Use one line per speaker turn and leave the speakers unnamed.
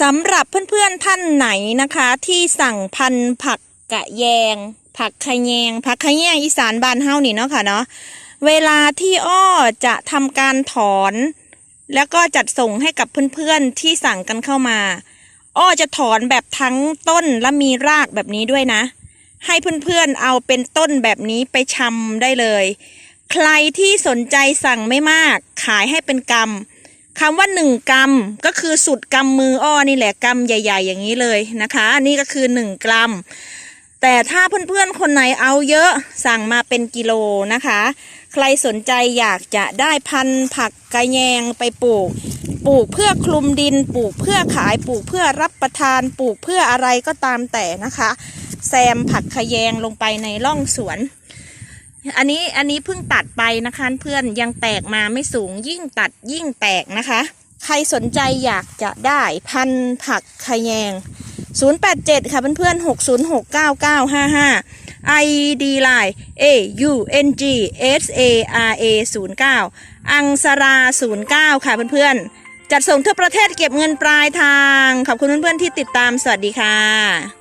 สำหรับเพื่อนๆท่านไหนนะคะ ที่สั่งพันผักกะแยง ผักขะแยง ผักขะแยงอีสานบานเฮานี่เนาะค่ะเนาะเวลาที่อ้อจะทำการถอน แล้วก็จัดส่งให้กับเพื่อนๆที่สั่งกันเข้ามา อ้อจะถอนแบบทั้งต้นและมีรากแบบนี้ด้วยนะ ให้เพื่อนๆเอาเป็นต้นแบบนี้ไปชำได้เลย ใครที่สนใจสั่งไม่มากขายให้เป็นกำ คำว่าหนึ่งกำก็คือสุดกำมืออ้อนี่แหละกำใหญ่ ๆ อย่างนี้เลยนะคะนนี้ก็คือหนึ่งกรัม แต่ถ้าเพื่อนๆคนไหนเอาเยอะสั่งมาเป็นกิโลนะคะ ใครสนใจอยากจะได้พันธุ์ผักกระแยงไปปลูก ปลูกเพื่อคลุมดิน ปลูกเพื่อขายปลูกเพื่อรับประทานปลูกเพื่ออะไรก็ตามแต่นะคะ แซมผักขะแยงลงไปในร่องสวน อันนี้อันนี้เพิ่งตัดไปนะคะเพื่อนยังแตกมาไม่สูงยิ่งตัดยิ่งแตกนะคะ ใครสนใจอยากจะได้พันผักขแยง 087 ค่ะเพื่อนๆ 6069955 ID Line A U N G S A R A 09อังสรา 09 ค่ะเพื่อนๆ จัดส่งทั่วประเทศเก็บเงินปลายทาง ขอบคุณเพื่อนๆที่ติดตามสวัสดีค่ะ